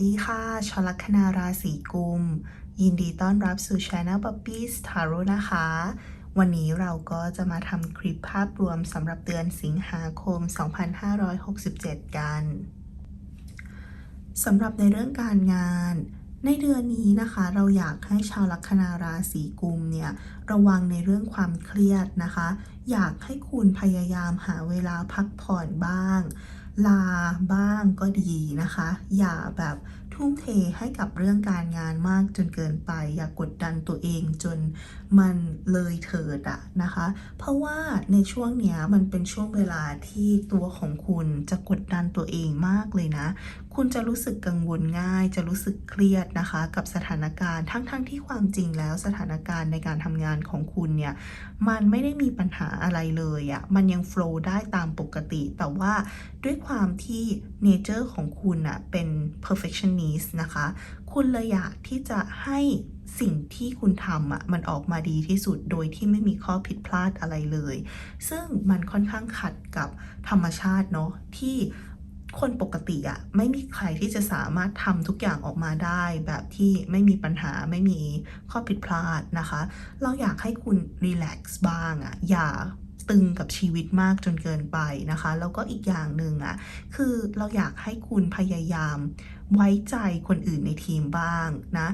ดีค่ะชลัคนาราศีกุม ยินดีต้อนรับสู่ Channel Puppies t a r o นะคะ วันนี้เราก็จะมาทำคลิปภาพรวมสำหรับเดือนสิงหาคม 2567 กันสำหรับในเรื่องการงาน ในเดือนนี้นะคะ เราอยากให้ชาวลัคนาราศีกุมเนี่ยระวังในเรื่องความเครียดนะคะ อยากให้คุณพยายามหาเวลาพักผ่อนบ้าง ลาบ้างก็ดีนะคะ อย่าแบบทุ่มเทให้กับเรื่องการงานมากจนเกินไป อย่ากกดดันตัวเองจนมันเลยเถิดอะนะคะ เพราะว่าในช่วงเนี้ยมันเป็นช่วงเวลาที่ตัวของคุณจะกดดันตัวเองมากเลยนะ คุณจะรู้สึกกังวลง่าย จะรู้สึกเครียดนะคะ กับสถานการณ์ทั้งๆทที่ความจริงแล้วสถานการณ์ในการทำงานของคุณเนี่ยมันไม่ได้มีปัญหาอะไรเลยอะ่ะมันยังโฟล์ได้ตามปกติ แต่ว่าด้วยความที่เนเจอร์ของคุณอะ่ะเป็น perfectionist นะคะ คุณเลยอยากที่จะให้สิ่งที่คุณทำอะมันออกมาดีที่สุดโดยที่ไม่มีข้อผิดพลาดอะไรเลย ซึ่งมันค่อนข้างขัดกับธรรมชาติเนาะที่ คนปกติอะไม่มีใครที่จะสามารถทำทุกอย่างออกมาได้ แบบที่ไม่มีปัญหาไม่มีข้อผิดพลาดนะคะ เราอยากให้คุณรีแลกซ์บ้างอะอย่าตึงกับชีวิตมากจนเกินไปนะคะ แล้วก็อีกอย่างหนึ่งอะคือเราอยากให้คุณพยายามไว้ใจคนอื่นในทีมบ้างนะ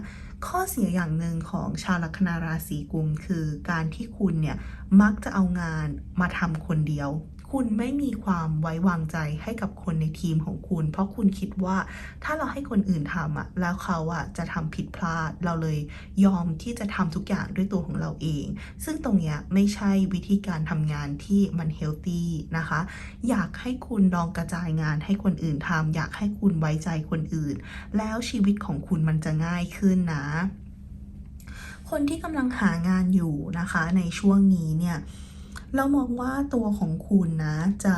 ข้อเสียอย่างหนึ่งของชาวลัคนาราศีกุมคือการที่คุณเนี่ยมักจะเอางานมาทำคนเดียว คุณไม่มีความไว้วางใจให้กับคนในทีมของคุณ เพราะคุณคิดว่าถ้าเราให้คนอื่นทำอะแล้วเขาอะจะทำผิดพลาดเราเลยยอมที่จะทำทุกอย่างด้วยตัวของเราเอง ซึ่งตรงเนี้ยไม่ใช่วิธีการทำงานที่มันเฮลตี้นะคะ อยากให้คุณลองกระจายงานให้คนอื่นทำอยากให้คุณไว้ใจคนอื่น แล้วชีวิตของคุณมันจะง่ายขึ้นนะคนที่กำลังหางานอยู่นะคะในช่วงนี้เนี่ย เรามองว่าตัวของคุณนะจะ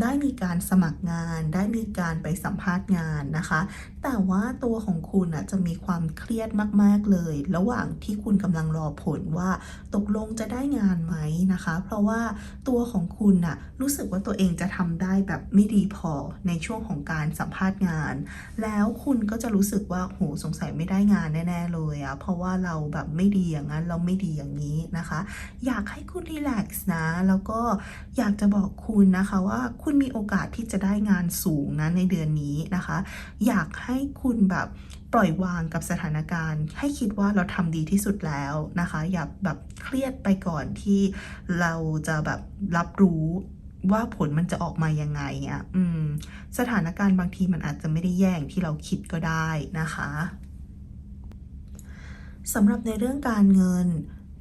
ได้มีการสมัครงาน ได้มีการไปสัมภาษณ์งานนะคะ แต่ว่าตัวของคุณอะจะมีความเครียดมาก ๆ เลย ระหว่างที่คุณกำลังรอผลว่าตกลงจะได้งานไหมนะคะ เพราะว่าตัวของคุณน่ะรู้สึกว่าตัวเองจะทำได้แบบไม่ดีพอในช่วงของการสัมภาษณ์งาน แล้วคุณก็จะรู้สึกว่าโหสงสัยไม่ได้งานแน่ ๆ เลยอะเพราะว่าเราแบบไม่ดีอย่างนั้นเราไม่ดีอย่างนี้นะคะ อยากให้คุณรีแลกซ์นะ แล้วก็อยากจะบอกคุณนะคะว่าคุณมีโอกาสที่จะได้งานสูงนะในเดือนนี้นะคะ อยากให้คุณแบบปล่อยวางกับสถานการณ์ ให้คิดว่าเราทำดีที่สุดแล้วนะคะ อย่าแบบเครียดไปก่อนที่เราจะแบบรับรู้ว่าผลมันจะออกมายังไงอะอืม สถานการณ์บางทีมันอาจจะไม่ได้แย่งที่เราคิดก็ได้นะคะสำหรับในเรื่องการเงิน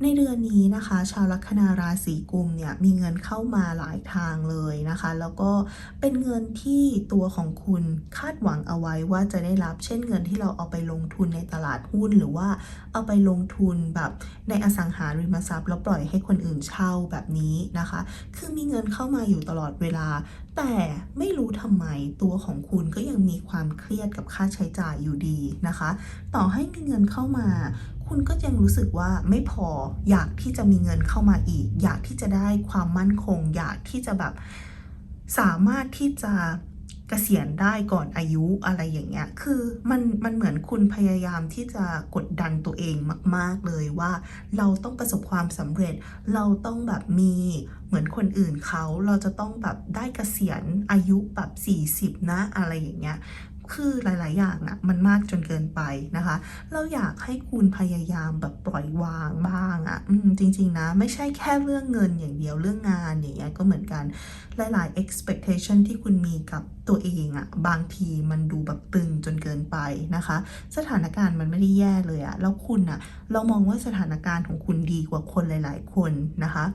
ในเดือนนี้นะคะ ชาวลัคนาราศีกุมเนี่ยมีเงินเข้ามาหลายทางเลยนะคะ แล้วก็เป็นเงินที่ตัวของคุณคาดหวังเอาไว้ว่าจะได้รับ เช่นเงินที่เราเอาไปลงทุนในตลาดหุ้น หรือว่าเอาไปลงทุนแบบในอสังหาริมทรัพย์แล้วปล่อยให้คนอื่นเช่าแบบนี้นะคะ คือมีเงินเข้ามาอยู่ตลอดเวลา แต่ไม่รู้ทำไมตัวของคุณก็ยังมีความเครียดกับค่าใช้จ่ายอยู่ดีนะคะ ต่อให้มีเงินเข้ามาคุณก็ยังรู้สึกว่าไม่พออยากที่จะมีเงินเข้ามาอีก อยากที่จะได้ความมั่นคง อยากที่จะแบบสามารถที่จะเกษียณได้ก่อนอายุอะไรอย่างเงี้ย คือมันมันเหมือนคุณพยายามที่จะกดดันตัวเองมาก ๆ เลยว่าเราต้องประสบความสำเร็จ เราต้องแบบมีเหมือนคนอื่นเขา เราจะต้องแบบได้เกษียณอายุแบบ 40 นะอะไรอย่างเงี้ย คือหลาย ๆ อย่างอะมันมากจนเกินไปนะคะ เราอยากให้คุณพยายามแบบปล่อยวางบ้างอะอืมจริง ๆ นะ ไม่ใช่แค่เรื่องเงินอย่างเดียวเรื่องงานอย่างเงี้ยก็เหมือนกันหลาย ๆ expectation ที่คุณมีกับตัวเองอะบางทีมันดูแบบตึงจนเกินไปนะคะ สถานการณ์มันไม่ได้แย่เลยอะแล้วคุณอะเรามองว่าสถานการณ์ของคุณดีกว่าคนหลาย ๆ คนนะคะ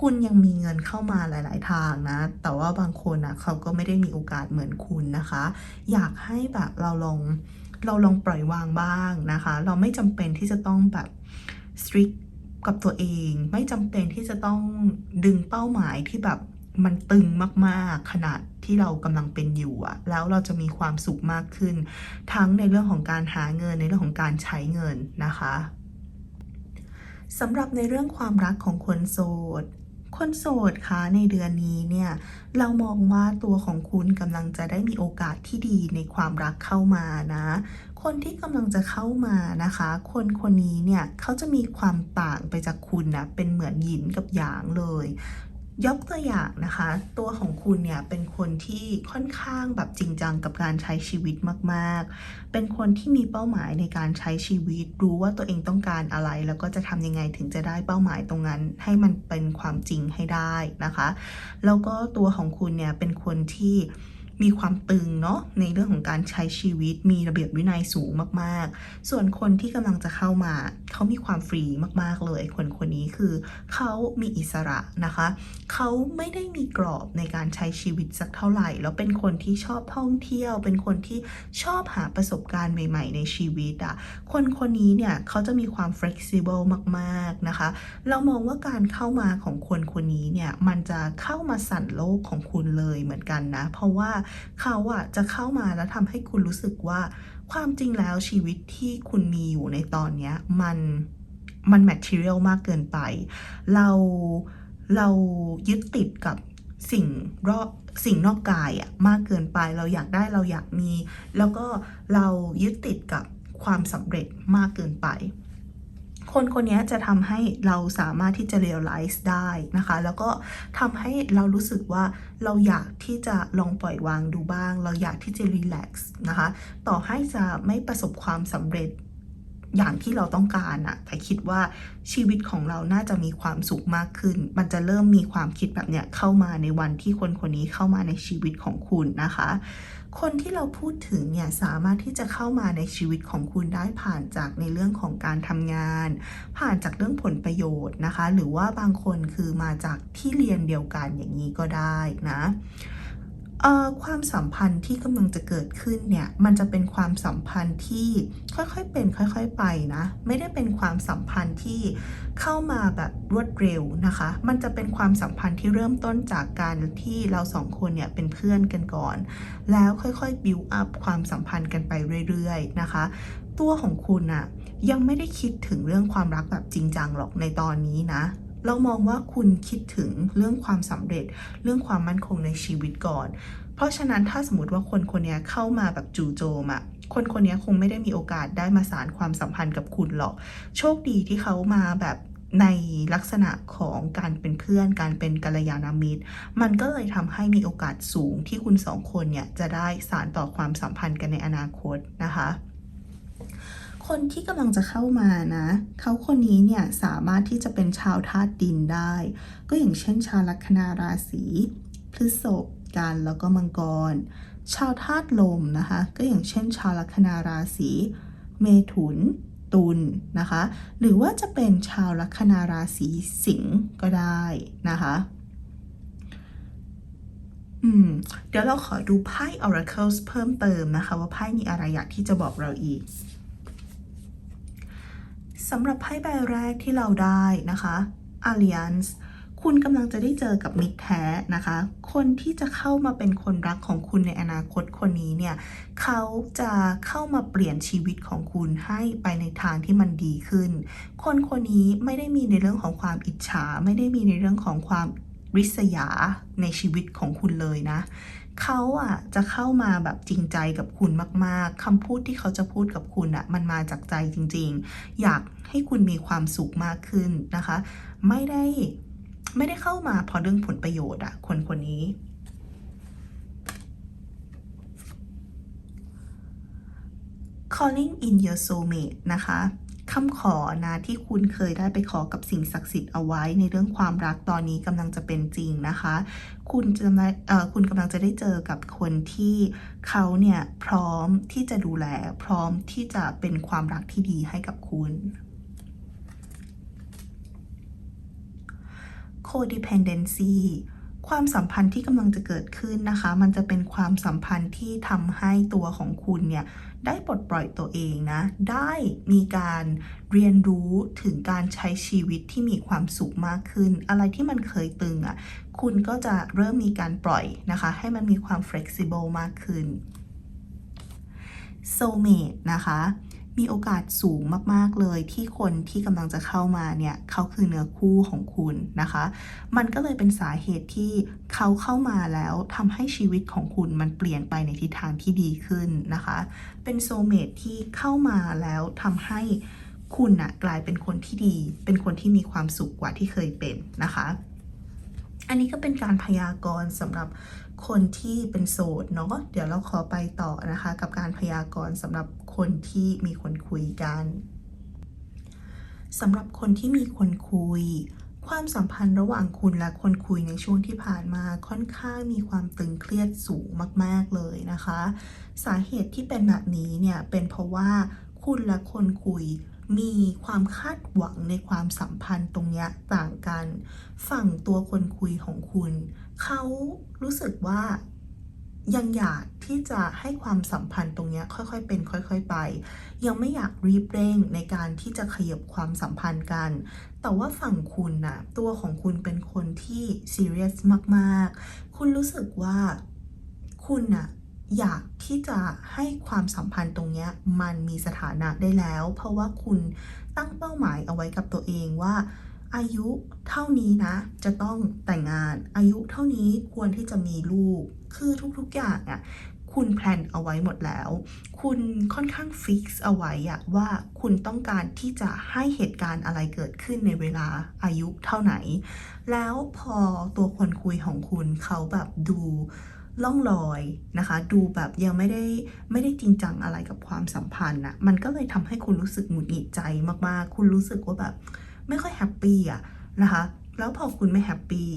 คุณยังมีเงินเข้ามาหลาย ๆ ทางนะ แต่ว่าบางคนอะเขาก็ไม่ได้มีโอกาสเหมือนคุณนะคะ อยากให้แบบเราลองเราลองปล่อยวางบ้างนะคะ เราไม่จำเป็นที่จะต้องแบบ strict กับตัวเอง ไม่จำเป็นที่จะต้องดึงเป้าหมายที่แบบ มันตึงมากๆ ขนาดที่เรากำลังเป็นอยู่อะแล้วเราจะมีความสุขมากขึ้น ทั้งในเรื่องของการหาเงินในเรื่องของการใช้เงินนะคะสำหรับในเรื่องความรักของคนโสดคนโสดคะในเดือนนี้เนี่ยเรามองว่าตัวของคุณกำลังจะได้มีโอกาสที่ดีในความรักเข้ามานะ คนที่กำลังจะเข้ามานะคะ คนคนนี้เนี่ยเขาจะมีความต่างไปจากคุณนะเป็นเหมือนหยินกับหยางเลย ยกตัวอย่างนะคะ ตัวของคุณเนี่ยเป็นคนที่ค่อนข้างแบบจริงจังกับการใช้ชีวิตมาก ๆ เป็นคนที่มีเป้าหมายในการใช้ชีวิต รู้ว่าตัวเองต้องการอะไร แล้วก็จะทำยังไงถึงจะได้เป้าหมายตรงนั้น ให้มันเป็นความจริงให้ได้นะคะ แล้วก็ตัวของคุณเนี่ยเป็นคนที่มีความตึงเนาะในเรื่องของการใช้ชีวิตมีระเบียบวินัยสูงมาก ๆ ส่วนคนที่กำลังจะเข้ามา เขามีความฟรีมากๆเลยคนคนนี้คือเขามีอิสระนะคะ เขาไม่ได้มีกรอบในการใช้ชีวิตสักเท่าไหร่ แล้วเป็นคนที่ชอบท่องเที่ยว เป็นคนที่ชอบหาประสบการณ์ใหม่ ๆ ในชีวิตอะคนคนนี้เนี่ยเขาจะมีความ flexible มากๆนะคะ เรามองว่าการเข้ามาของคนคนนี้เนี่ยมันจะเข้ามาสั่นโลกของคุณเลยเหมือนกันนะ เพราะว่าเขาอะจะเข้ามาแล้วทำให้คุณรู้สึกว่า ความจริงแล้วชีวิตที่คุณมีอยู่ในตอนนี้มันมันแมทเทียลมากเกินไป เราเรายึดติดกับสิ่งรอบสิ่งนอกกายอะมากเกินไปเราอยากได้เราอยากมี แล้วก็เรายึดติดกับความสำเร็จมากเกินไป คนคนนี้จะทำให้เราสามารถที่จะ realize ได้นะคะ แล้วก็ทำให้เรารู้สึกว่าเราอยากที่จะลองปล่อยวางดูบ้าง เราอยากที่จะ relax นะคะ ต่อให้จะไม่ประสบความสำเร็จอย่างที่เราต้องการอะแต่คิดว่าชีวิตของเราน่าจะมีความสุขมากขึ้น มันจะเริ่มมีความคิดแบบเนี้ยเข้ามาในวันที่คนคนนี้เข้ามาในชีวิตของคุณนะคะ คนที่เราพูดถึงเนี่ยสามารถที่จะเข้ามาในชีวิตของคุณได้ผ่านจากในเรื่องของการทำงาน ผ่านจากเรื่องผลประโยชน์นะคะ หรือว่าบางคนคือมาจากที่เรียนเดียวกันอย่างนี้ก็ได้นะ ความสัมพันธ์ที่กำลังจะเกิดขึ้นเนี่ยมันจะเป็นความสัมพันธ์ที่ค่อยๆเป็นค่อยๆไปนะไม่ได้เป็นความสัมพันธ์ที่เข้ามาแบบรวดเร็วนะคะ มันจะเป็นความสัมพันธ์ที่เริ่มต้นจากการที่เราสองคนเนี่ยเป็นเพื่อนกันก่อน แล้วค่อยๆ build up ความสัมพันธ์กันไปเรื่อยๆนะคะ ตัวของคุณอะยังไม่ได้คิดถึงเรื่องความรักแบบจริงจังหรอกในตอนนี้นะ เรามองว่าคุณคิดถึงเรื่องความสำเร็จ เรื่องความมั่นคงในชีวิตก่อน เพราะฉะนั้นถ้าสมมติว่าคนคนนี้เข้ามาแบบจู่โจมอะคนคนนี้คงไม่ได้มีโอกาสได้มาสารความสัมพันธ์กับคุณหรอก โชคดีที่เขามาแบบในลักษณะของการเป็นเพื่อน การเป็นกัลยาณมิตร มันก็เลยทำให้มีโอกาสสูงที่คุณสองคนเนี่ยจะได้สารต่อความสัมพันธ์กันในอนาคตนะคะ คนที่กำลังจะเข้ามานะ เขาคนนี้เนี่ยสามารถที่จะเป็นชาวธาตุดินได้ ก็อย่างเช่น ชาวลัคนาราศีพฤษภกันแล้วก็มังกร ชาวธาตุลมนะคะ ก็อย่างเช่น ชาวลัคนาราศีเมถุน ตุลนะคะ หรือว่าจะเป็นชาวลัคนาราศีสิงห์ก็ได้นะคะอืมเดี๋ยวเราขอดูไพ่ Oracles เพิ่มเติมนะคะ ว่าไพ่มีอะไรอยากที่จะบอกเราอีก สำหรับไพ่ใบแรกที่เราได้นะคะ Alliance คุณกำลังจะได้เจอกับมิตรแท้นะคะ คนที่จะเข้ามาเป็นคนรักของคุณในอนาคตคนนี้เนี่ยเขาจะเข้ามาเปลี่ยนชีวิตของคุณให้ไปในทางที่มันดีขึ้น คนคนนี้ไม่ได้มีในเรื่องของความอิจฉา ไม่ได้มีในเรื่องของความริษยาในชีวิตของคุณเลยนะ เขาอะจะเข้ามาแบบจริงใจกับคุณมาก ๆคำพูดที่เขาจะพูดกับคุณอะมันมาจากใจจริง ๆ อยากให้คุณมีความสุขมากขึ้นนะคะ ไม่ได้ไม่ได้เข้ามาเพราะเรื่องผลประโยชน์อะคนคนนี้ calling in your soulmate นะคะ คำขอนะที่คุณเคยได้ไปขอกับสิ่งศักดิ์สิทธิ์เอาไว้ในเรื่องความรักตอนนี้กำลังจะเป็นจริงนะคะ คุณจะมาคุณกำลังจะได้เจอกับคนที่เขาเนี่ยพร้อมที่จะดูแล พร้อมที่จะเป็นความรักที่ดีให้กับคุณ codependency ความสัมพันธ์ที่กำลังจะเกิดขึ้นนะคะ มันจะเป็นความสัมพันธ์ที่ทำให้ตัวของคุณเนี่ย ได้ปลดปล่อยตัวเองนะ ได้มีการเรียนรู้ถึงการใช้ชีวิตที่มีความสุขมากขึ้น อะไรที่มันเคยตึงอะ่ะ คุณก็จะเริ่มมีการปล่อยนะคะ ให้มันมีความ flexible มากขึ้น soulmate นะคะ มีโอกาสสูงมาก ๆ เลยที่คนที่กำลังจะเข้ามาเนี่ยเขาคือเนื้อคู่ของคุณนะคะ มันก็เลยเป็นสาเหตุที่เขาเข้ามาแล้วทำให้ชีวิตของคุณมันเปลี่ยนไปในทิศทางที่ดีขึ้นนะคะ เป็นโซเมตที่เข้ามาแล้วทำให้คุณน่ะกลายเป็นคนที่ดี เป็นคนที่มีความสุขกว่าที่เคยเป็นนะคะ อันนี้ก็เป็นการพยากรณ์สำหรับคนที่เป็นโสดเนาะเดี๋ยวเราขอไปต่อนะคะ กับการพยากรณ์สำหรับคนที่มีคนคุยกันสำหรับคนที่มีคนคุย ความสัมพันธ์ระหว่างคุณและคนคุยในช่วงที่ผ่านมาค่อนข้างมีความตึงเครียดสูงมาก ๆ เลยนะคะ สาเหตุที่เป็นแบบนี้เนี่ยเป็นเพราะว่าคุณและคนคุย มีความคาดหวังในความสัมพันธ์ตรงเนี้ยต่างกัน ฝั่งตัวคนคุยของคุณ เขารู้สึกว่ายังอยากที่จะให้ความสัมพันธ์ตรงเนี้ยค่อยๆเป็น ค่อย ๆ ไป ยังไม่อยากรีบเร่งในการที่จะขยับความสัมพันธ์กัน แต่ว่าฝั่งคุณน่ะตัวของคุณเป็นคนที่ซีเรียสมากๆ คุณรู้สึกว่าคุณน่ะ อยากที่จะให้ความสัมพันธ์ตรงนี้มันมีสถานะได้แล้ว เพราะว่าคุณตั้งเป้าหมายเอาไว้กับตัวเองว่าอายุเท่านี้นะ จะต้องแต่งงานอายุเท่านี้ควรที่จะมีลูก คือทุกๆอย่างอะคุณแพลนเอาไว้หมดแล้ว คุณค่อนข้างฟิกซ์เอาไว้อะว่าคุณต้องการที่จะให้เหตุการณ์อะไรเกิดขึ้นในเวลาอายุเท่าไหน แล้วพอตัวคนคุยของคุณเขาแบบดู ล่องลอยนะคะ ดูแบบยังไม่ได้ไม่ได้จริงจังอะไรกับความสัมพันธ์อะมันก็เลยทำให้คุณรู้สึกหงุดหงิดใจมากๆ คุณรู้สึกว่าแบบไม่ค่อยแฮปปี้อะนะคะ แล้วพอคุณไม่แฮปปี้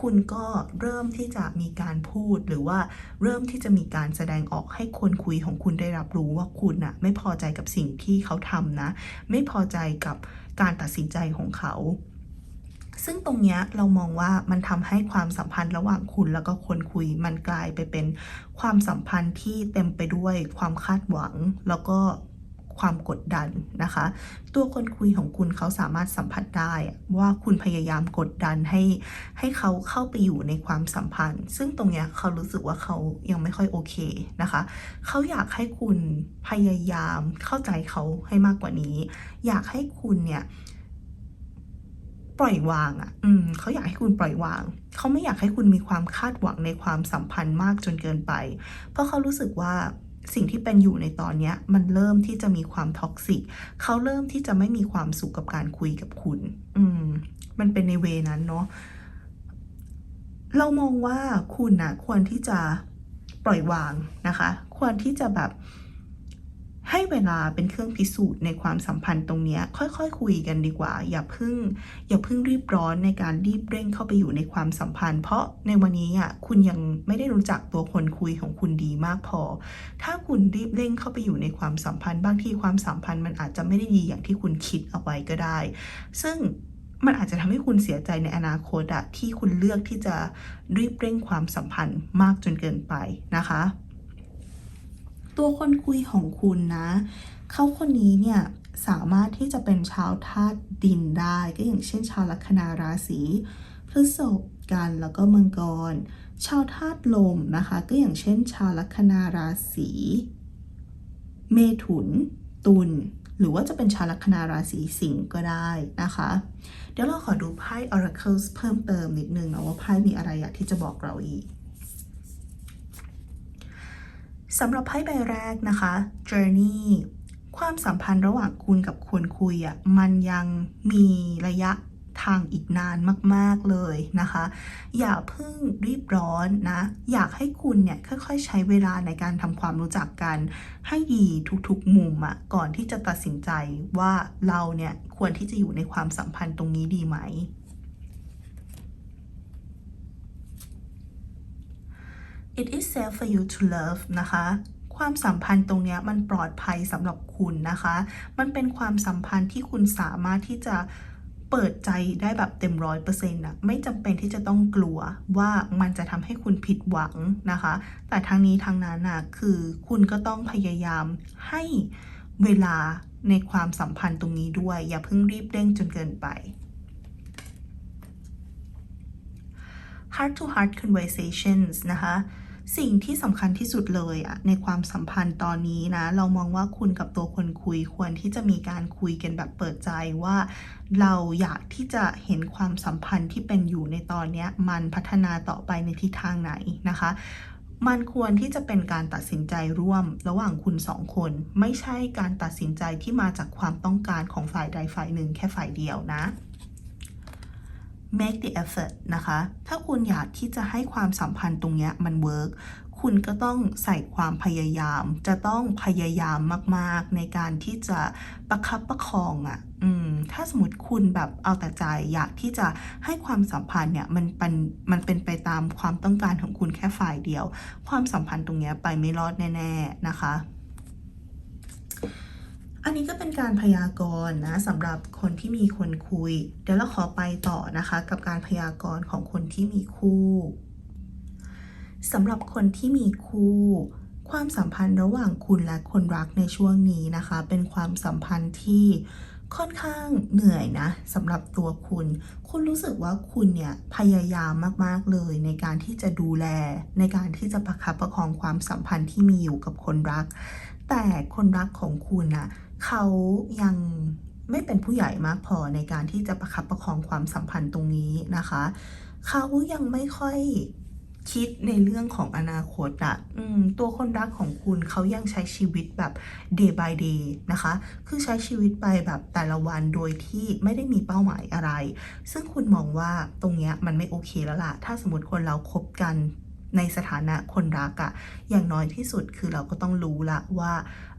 คุณก็เริ่มที่จะมีการพูดหรือว่าเริ่มที่จะมีการแสดงออกให้คนคุยของคุณได้รับรู้ว่าคุณน่ะไม่พอใจกับสิ่งที่เขาทำนะ ไม่พอใจกับการตัดสินใจของเขา ซึ่งตรงเนี้ยเรามองว่ามันทำให้ความสัมพันธ์ระหว่างคุณแล้วก็คนคุยมันกลายไปเป็นความสัมพันธ์ที่เต็มไปด้วยความคาดหวังแล้วก็ความกดดันนะคะ ตัวคนคุยของคุณเขาสามารถสัมผัสได้ว่าคุณพยายามกดดันให้ให้เขาเข้าไปอยู่ในความสัมพันธ์ ซึ่งตรงเนี้ยเขารู้สึกว่าเขายังไม่ค่อยโอเคนะคะ เขาอยากให้คุณพยายามเข้าใจเขาให้มากกว่านี้ อยากให้คุณเนี่ย ปล่อยวางอะ อืมเขาอยากให้คุณปล่อยวาง เขาไม่อยากให้คุณมีความคาดหวังในความสัมพันธ์มากจนเกินไป เพราะเขารู้สึกว่าสิ่งที่เป็นอยู่ในตอนนี้มันเริ่มที่จะมีความท็อกซิก เขาเริ่มที่จะไม่มีความสุขกับการคุยกับคุณ อืม มันเป็นในเวนั้นเนาะ เรามองว่าคุณนะควรที่จะปล่อยวางนะคะ ควรที่จะแบบ ให้เวลาเป็นเครื่องพิสูจน์ในความสัมพันธ์ตรงนี้ค่อยๆคคุยกันดีกว่า อย่าเพิ่ง อย่าเพิ่งรีบร้อนในการรีบเร่งเข้าไปอยู่ในความสัมพันธ์ เพราะในวันนี้อะคุณยังไม่ได้รู้จักตัวคนคุยของคุณดีมากพอ ถ้าคุณรีบเร่งเข้าไปอยู่ในความสัมพันธ์ บางทีความสัมพันธ์มันอาจจะไม่ได้ดีอย่างที่คุณคิดเอาไว้ก็ได้ ซึ่งมันอาจจะทำให้คุณเสียใจในอนาคตอะที่คุณเลือกที่จะรีบเร่งความสัมพันธ์มากจนเกินไปนะคะ ตัวคนคุยของคุณนะ เขาคนนี้เนี่ยสามารถที่จะเป็นชาวธาตุดินได้ ก็อย่างเช่นชาวลัคนาราศีพฤษภกันแล้วก็มังกร ชาวธาตุลมนะคะ ก็อย่างเช่น ชาวลัคนาราศีเมถุน ตุลหรือว่าจะเป็นชาวลัคนาราศีสิงห์ก็ได้นะคะ เดี๋ยวเราขอดูไพ่ Oracles เพิ่มเติมนิดนึงนะว่าไพ่มีอะไรอยากที่จะบอกเราอีก สำหรับไพ่ใบแรกนะคะ Journey ความสัมพันธ์ระหว่างคุณกับคนคุยอะ่ะมันยังมีระยะทางอีกนานมาก ๆ เลยนะคะ อย่าเพิ่งรีบร้อนนะ อยากให้คุณเนี่ยค่อย ๆ ใช้เวลาในการทำความรู้จักกัน ให้ดีทุกๆมุมอะ่ะก่อนที่จะตัดสินใจว่าเราเนี่ยควรที่จะอยู่ในความสัมพันธ์ตรงนี้ดีไหม it is safe for you to love นะคะ ความสัมพันธ์ตรงเนี้ยมันปลอดภัยสำหรับคุณนะคะ มันเป็นความสัมพันธ์ที่คุณสามารถที่จะเปิดใจได้แบบเต็มร้อยเปอร์เซ็นต์ะไม่จำเป็นที่จะต้องกลัวว่ามันจะทำให้คุณผิดหวังนะคะ แต่ทั้งนี้ทั้งนั้นน่ะคือคุณก็ต้องพยายามให้เวลาในความสัมพันธ์ตรงนี้ด้วย อย่าเพิ่งรีบเร่งจนเกินไป heart to heart conversations นะคะ สิ่งที่สำคัญที่สุดเลยอะในความสัมพันธ์ตอนนี้นะ เรามองว่าคุณกับตัวคนคุยควรที่จะมีการคุยกันแบบเปิดใจว่า เราอยากที่จะเห็นความสัมพันธ์ที่เป็นอยู่ในตอนเนี้ยมันพัฒนาต่อไปในทิศทางไหนนะคะมันควรที่จะเป็นการตัดสินใจร่วมระหว่างคุณสองคน ไม่ใช่การตัดสินใจที่มาจากความต้องการของฝ่ายใดฝ่ายหนึ่งแค่ฝ่ายเดียวนะ make the effort นะคะ ถ้าคุณอยากที่จะให้ความสัมพันธ์ตรงเนี้ยมัน work คุณก็ต้องใส่ความพยายาม จะต้องพยายามมาก ๆ ในการที่จะประคับประคองอะ่ะ อืม ถ้าสมมติคุณแบบเอาแต่ใจอยากที่จะให้ความสัมพันธ์เนี่ยมันเป็นมันเป็นไปตามความต้องการของคุณแค่ฝ่ายเดียว ความสัมพันธ์ตรงเนี้ยไปไม่รอดแน่ ๆ นะคะ อันนี้ก็เป็นการพยากรณ์นะสำหรับคนที่มีคนคุย เดี๋ยวเราขอไปต่อนะคะ กับการพยากรณ์ของคนที่มีคู่สำหรับคนที่มีคู่ ความสัมพันธ์ระหว่างคุณและคนรักในช่วงนี้นะคะ เป็นความสัมพันธ์ที่ค่อนข้างเหนื่อยนะสำหรับตัวคุณ คุณรู้สึกว่าคุณเนี่ยพยายามมากๆเลย ในการที่จะดูแล ในการที่จะประคับประคองความสัมพันธ์ที่มีอยู่กับคนรัก แต่คนรักของคุณน่ะ เขายังไม่เป็นผู้ใหญ่มากพอในการที่จะประคับประคองความสัมพันธ์ตรงนี้นะคะ เขายังไม่ค่อยคิดในเรื่องของอนาคตอะอตัวคนรักของคุณเขายังใช้ชีวิตแบบ day by day นะคะ คือใช้ชีวิตไปแบบแต่ละวันโดยที่ไม่ได้มีเป้าหมายอะไร ซึ่งคุณมองว่าตรงเนี้ยมันไม่โอเคแล้วล่ะ ถ้าสมมติคนเราคบกัน ในสถานะคนรักอะอย่างน้อยที่สุดคือเราก็ต้องรู้ละว่า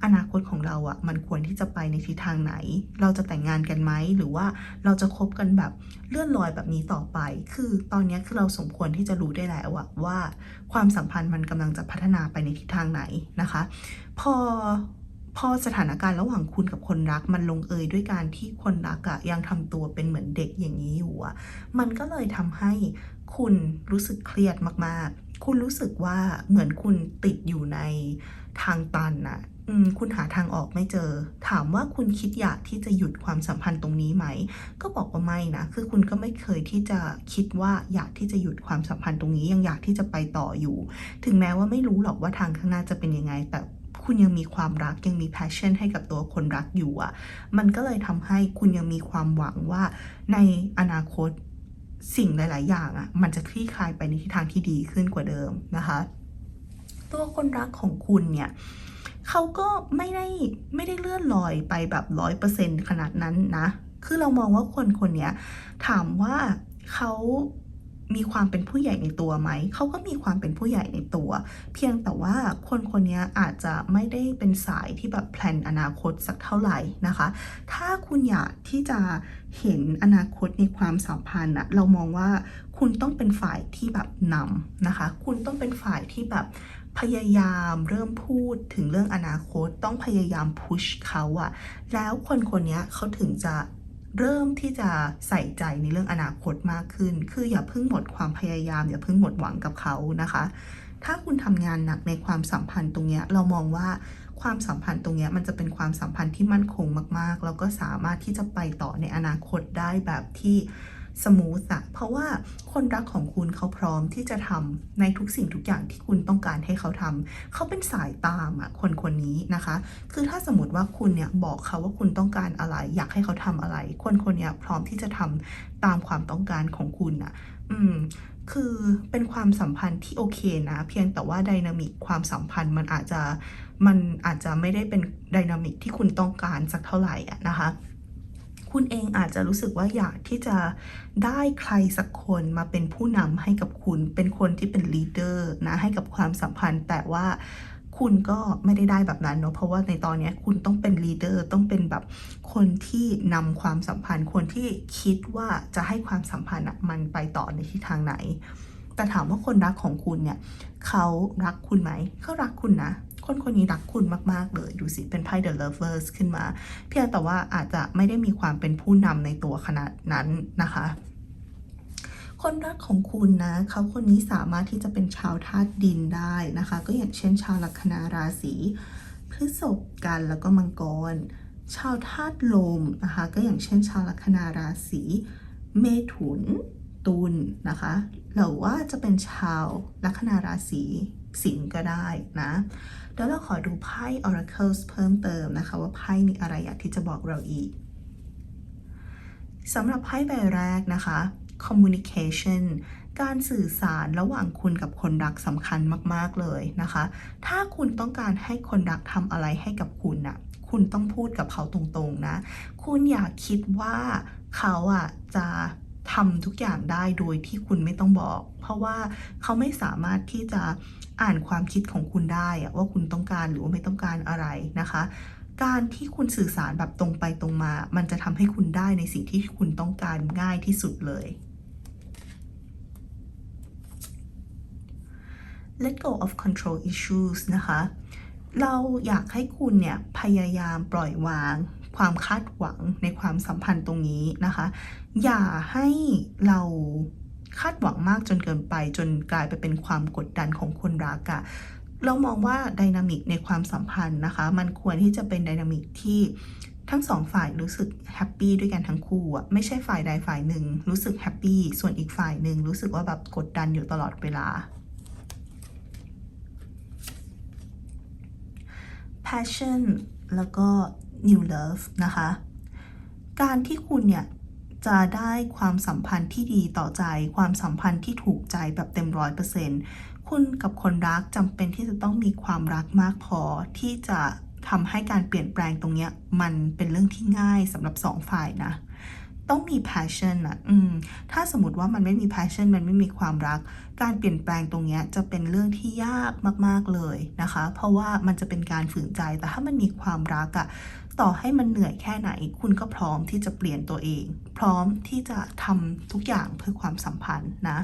อนาคตของเราอะมันควรที่จะไปในทิศทางไหน เราจะแต่งงานกันไหมหรือว่าเราจะคบกันแบบเลื่อนลอยแบบนี้ต่อไป คือตอนนี้คือเราสมควรที่จะรู้ได้แล้วอะว่าความสัมพันธ์มันกำลังจะพัฒนาไปในทิศทางไหนนะคะ พอพอสถานการณ์ระหว่างคุณกับคนรักมันลงเอยด้วยการที่คนรักอะยังทำตัวเป็นเหมือนเด็กอย่างนี้อยู่อะมันก็เลยทำให้คุณรู้สึกเครียดมากๆ คุณรู้สึกว่าเหมือนคุณติดอยู่ในทางตันน่ะคุณหาทางออกไม่เจอ ถามว่าคุณคิดอยากที่จะหยุดความสัมพันธ์ตรงนี้ไหม ก็บอกว่าไม่นะ คือคุณก็ไม่เคยที่จะคิดว่าอยากที่จะหยุดความสัมพันธ์ตรงนี้ ยังอยากที่จะไปต่ออยู่ ถึงแม้ว่าไม่รู้หรอกว่าทางข้างหน้าจะเป็นยังไง แต่คุณยังมีความรักยังมี passion ให้กับตัวคนรักอยู่อะ มันก็เลยทำให้คุณยังมีความหวังว่าในอนาคต สิ่งหลาย ๆ อย่างอะมันจะคลี่คลายไปในทิศทางที่ดีขึ้นกว่าเดิมนะคะ ตัวคนรักของคุณเนี่ยเขาก็ไม่ได้ไม่ได้เลื่อนลอยไปแบบร้อยเปอร์เซ็นขนาดนั้นนะ คือเรามองว่าคนคนเนี้ยถามว่าเขา มีความเป็นผู้ใหญ่ในตัวไหม เขาก็มีความเป็นผู้ใหญ่ในตัว เพียงแต่ว่าคนคนนี้อาจจะไม่ได้เป็นสายที่แบบแพลนอนาคตสักเท่าไหร่นะคะ ถ้าคุณอยากที่จะเห็นอนาคตในความสัมพันธ์อะเรามองว่าคุณต้องเป็นฝ่ายที่แบบนำนะคะ คุณต้องเป็นฝ่ายที่แบบพยายามเริ่มพูดถึงเรื่องอนาคตต้องพยายามพุชเขาอะแล้วคนคนนี้เขาถึงจะ เริ่มที่จะใส่ใจในเรื่องอนาคตมากขึ้น คืออย่าเพิ่งหมดความพยายาม อย่าเพิ่งหมดหวังกับเขานะคะ ถ้าคุณทำงานหนักในความสัมพันธ์ตรงนี้เรามองว่าความสัมพันธ์ตรงนี้มันจะเป็นความสัมพันธ์ที่มั่นคงมาก ๆ แล้วก็สามารถที่จะไปต่อในอนาคตได้แบบที่ สมูทอะเพราะว่าคนรักของคุณเขาพร้อมที่จะทำในทุกสิ่งทุกอย่างที่คุณต้องการให้เขาทำเขาเป็นสายตามอะคนคนนี้นะคะ คือถ้าสมมติว่าคุณเนี่ยบอกเขาว่าคุณต้องการอะไร อยากให้เขาทำอะไร คนคนเนี้ยพร้อมที่จะทำตามความต้องการของคุณอะอืมคือเป็นความสัมพันธ์ที่โอเคนะ เพียงแต่ว่าไดนามิกความสัมพันธ์มันอาจจะมันอาจจะไม่ได้เป็นไดนามิกที่คุณต้องการสักเท่าไหร่อะนะคะ คุณเองอาจจะรู้สึกว่าอยากที่จะได้ใครสักคนมาเป็นผู้นำให้กับคุณ เป็นคนที่เป็นลีดเดอร์นะให้กับความสัมพันธ์ แต่ว่าคุณก็ไม่ได้ได้แบบนั้นเนาะเพราะว่าในตอนนี้คุณต้องเป็นลีดเดอร์ต้องเป็นแบบคนที่นำความสัมพันธ์ คนที่คิดว่าจะให้ความสัมพันธ์มันไปต่อในทิศทางไหน แต่ถามว่าคนรักของคุณเนี่ยเขารักคุณไหมเขารักคุณนะ คนคนนี้รักคุณมากๆเลย ดูสิ เป็นไพ่ The Lovers ขึ้นมา เพียงแต่ว่าอาจจะไม่ได้มีความเป็นผู้นำในตัวขนาดนั้นนะคะคนรักของคุณนะเขาคนนี้สามารถที่จะเป็นชาวธาตุดินได้นะคะ ก็อย่างเช่น ชาวลัคนาราศีพฤษภกันแล้วก็มังกร ชาวธาตุลมนะคะ ก็อย่างเช่น ชาวลัคนาราศีเมถุนตุลนะคะหรือว่าจะเป็นชาวลัคนาราศีสินก็ได้นะ เดี๋ยวเราขอดูไพ่ Oracles เพิ่มเติมนะคะ ว่าไพ่มีอะไรอยากที่จะบอกเราอีกสำหรับไพ่ใบแรกนะคะ communication การสื่อสารระหว่างคุณกับคนรักสำคัญมาก ๆ เลยนะคะ ถ้าคุณต้องการให้คนรักทำอะไรให้กับคุณน่ะ คุณต้องพูดกับเขาตรงๆนะ คุณอย่าคิดว่าเขาอะจะทำทุกอย่างได้โดยที่คุณไม่ต้องบอก เพราะว่าเขาไม่สามารถที่จะ อ่านความคิดของคุณได้อะว่าคุณต้องการหรือว่าไม่ต้องการอะไรนะคะ การที่คุณสื่อสารแบบตรงไปตรงมา มันจะทำให้คุณได้ในสิ่งที่คุณต้องการง่ายที่สุดเลย let go of control issues นะคะ เราอยากให้คุณเนี่ยพยายามปล่อยวางความคาดหวังในความสัมพันธ์ตรงนี้นะคะ อย่าให้เรา คาดหวังมากจนเกินไป จนกลายไปเป็นความกดดันของคนรักอะเรามองว่าไดนามิกในความสัมพันธ์นะคะ มันควรที่จะเป็นไดนามิกที่ทั้งสองฝ่ายรู้สึกแฮปปี้ด้วยกันทั้งคู่อะไม่ใช่ฝ่ายใดฝ่ายหนึ่ง รู้สึกแฮปปี้ส่วนอีกฝ่ายหนึ่งรู้สึกว่าแบบกดดันอยู่ตลอดเวลา passion แล้วก็ new love นะคะ การที่คุณเนี่ย จะได้ความสัมพันธ์ที่ดีต่อใจ ความสัมพันธ์ที่ถูกใจแบบเต็มร้อยเปอร์เซ็นต์คุณกับคนรักจำเป็นที่จะต้องมีความรักมากพอที่จะทำให้การเปลี่ยนแปลงตรงเนี้ยมันเป็นเรื่องที่ง่ายสำหรับสองฝ่ายนะ ต้องมี passion อะอืม ถ้าสมมติว่ามันไม่มี passion มันไม่มีความรัก การเปลี่ยนแปลงตรงเนี้ยจะเป็นเรื่องที่ยากมาก ๆเลยนะคะ เพราะว่ามันจะเป็นการฝืนใจ แต่ถ้ามันมีความรักอะ ต่อให้มันเหนื่อยแค่ไหน คุณก็พร้อมที่จะเปลี่ยนตัวเอง พร้อมที่จะทำทุกอย่างเพื่อความสัมพันธ์นะ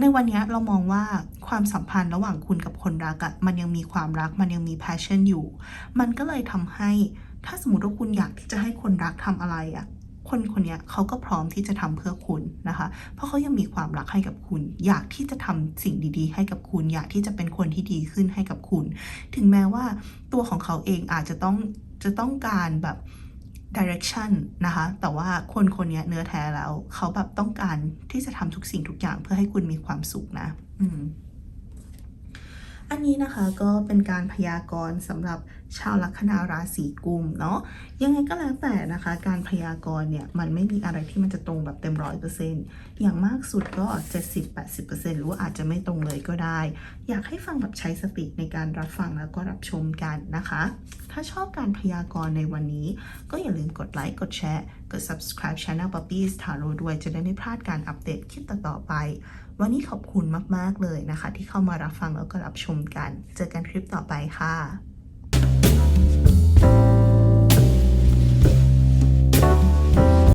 ในวันนี้เรามองว่าความสัมพันธ์ระหว่างคุณกับคนรักอะมันยังมีความรักมันยังมี passion อยู่ มันก็เลยทำให้ถ้าสมมติว่าคุณอยากที่จะให้คนรักทำอะไรอะคนคนนี้เขาก็พร้อมที่จะทำเพื่อคุณนะคะ เพราะเขายังมีความรักให้กับคุณ อยากที่จะทำสิ่งดีๆ ให้กับคุณ อยากที่จะเป็นคนที่ดีขึ้นให้กับคุณ ถึงแม้ว่าตัวของเขาเองอาจจะต้อง จะต้องการแบบ direction นะคะ แต่ว่าคนคนนี้เนื้อแท้แล้ว เขาแบบต้องการที่จะทำทุกสิ่งทุกอย่างเพื่อให้คุณมีความสุขนะ อืม อันนี้นะคะก็เป็นการพยากรณ์สำหรับชาวลัคนาราศีกุมเนาะยังไงก็แล้วแต่นะคะ การพยากรณ์เนี่ยมันไม่มีอะไรที่มันจะตรงแบบเต็มร้อยเปอร์เซ็นต์อย่างมากสุดก็ 70-80%หรือว่าอาจจะไม่ตรงเลยก็ได้ อยากให้ฟังแบบใช้สติในการรับฟังแล้วก็รับชมกันนะคะ ถ้าชอบการพยากรณ์ในวันนี้ ก็อย่าลืมกดไลค์กดแชร์กด subscribe channel Puppies Tarot ด้วยจะได้ไม่พลาดการอัปเดตคลิปต่อๆไป วันนี้ขอบคุณมากๆเลยนะคะ ที่เข้ามารับฟังแล้วก็รับชมกัน เจอกันคลิปต่อไปค่ะ